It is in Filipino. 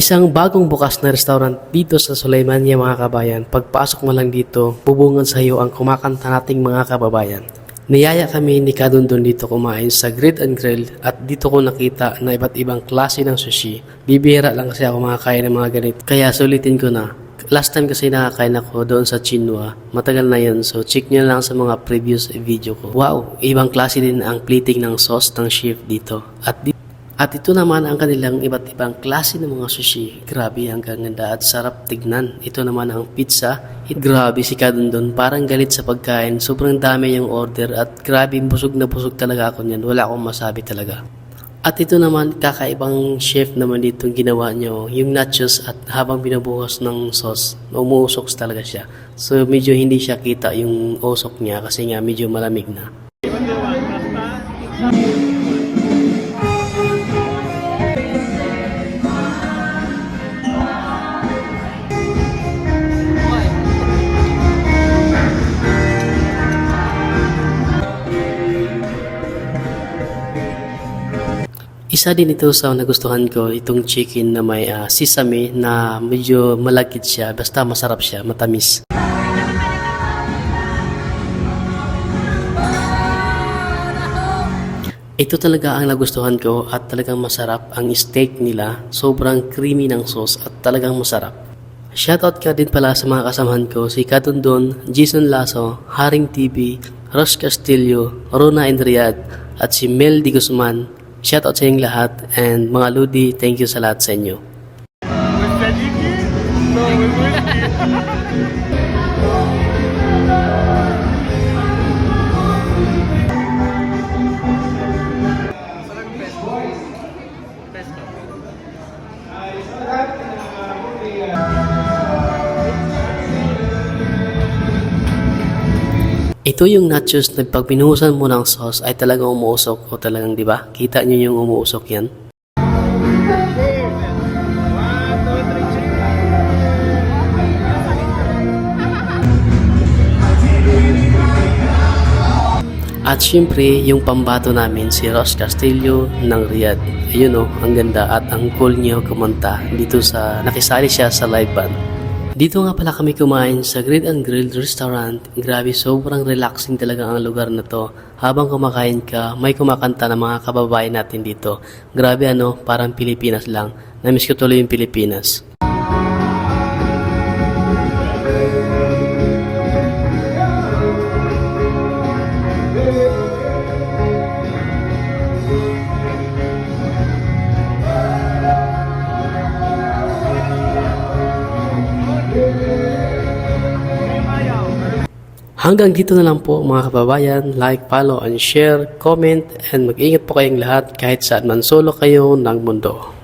Isang bagong bukas na restaurant dito sa Sulaimania mga kabayan. Pagpasok mo lang dito, bubungan sa iyo ang kumakanta nating mga kababayan. Niyaya kami ni Kadundon dito kumain sa Grid and Grill at dito ko nakita na iba't ibang klase ng sushi. Bibihira lang kasi ako makakain ng mga ganito. Kaya sulitin ko na. Last time kasi nakakain ako doon sa Chinua. Matagal na yun. So check nyo lang sa mga previous video ko. Wow! Ibang klase din ang plating ng sauce ng chef dito. At di- at ito naman ang kanilang iba't ibang klase ng mga sushi. Grabe ang ganda at sarap tignan. Ito naman ang pizza. It, grabe si Kadundon. Parang galit sa pagkain. Sobrang dami yung order at grabe busog na busog talaga ako niyan. Wala akong masabi talaga. At ito naman, kakaibang chef naman dito ginawa nyo, yung nachos at habang binubuhos ng sauce, umuusok talaga siya. So medyo hindi siya kita yung usok niya kasi nga medyo malamig na. Isa din ito sa nagustuhan ko, itong chicken na may ah, sesame na medyo malagkit siya, basta masarap siya, matamis. Ito talaga ang nagustuhan ko at talagang masarap ang steak nila. Sobrang creamy ng sauce at talagang masarap. Shoutout ka din pala sa mga kasamahan ko, si Katundon, Jason Lasso, Haring TV, Ross Castillo, Rona and Riyadh, at si Mel Di Guzman. Shoutout sa inyong lahat and mga Ludi, thank you sa lahat sa inyo. Ito yung nachos na pag pinuhusan mo ng sauce ay talagang umuusok o talagang di ba? Kita nyo yung umuusok yan? At syempre, yung pambato namin si Ross Castillo ng Riyadh. Ayun o, ang ganda at ang cool niya kumanta dito sa, nakisali siya sa live band. Dito nga pala kami kumain sa Grid and Grilled Restaurant. Grabe, sobrang relaxing talaga ang lugar na to. Habang kumakain ka, may kumakanta ng mga kababayan natin dito. Grabe ano, parang Pilipinas lang. Namiss ko tuloy yung Pilipinas. Hanggang dito na lang po mga kababayan. Like, follow, and share, comment, and mag-ingat po kayong lahat kahit saan man solo kayo ng mundo.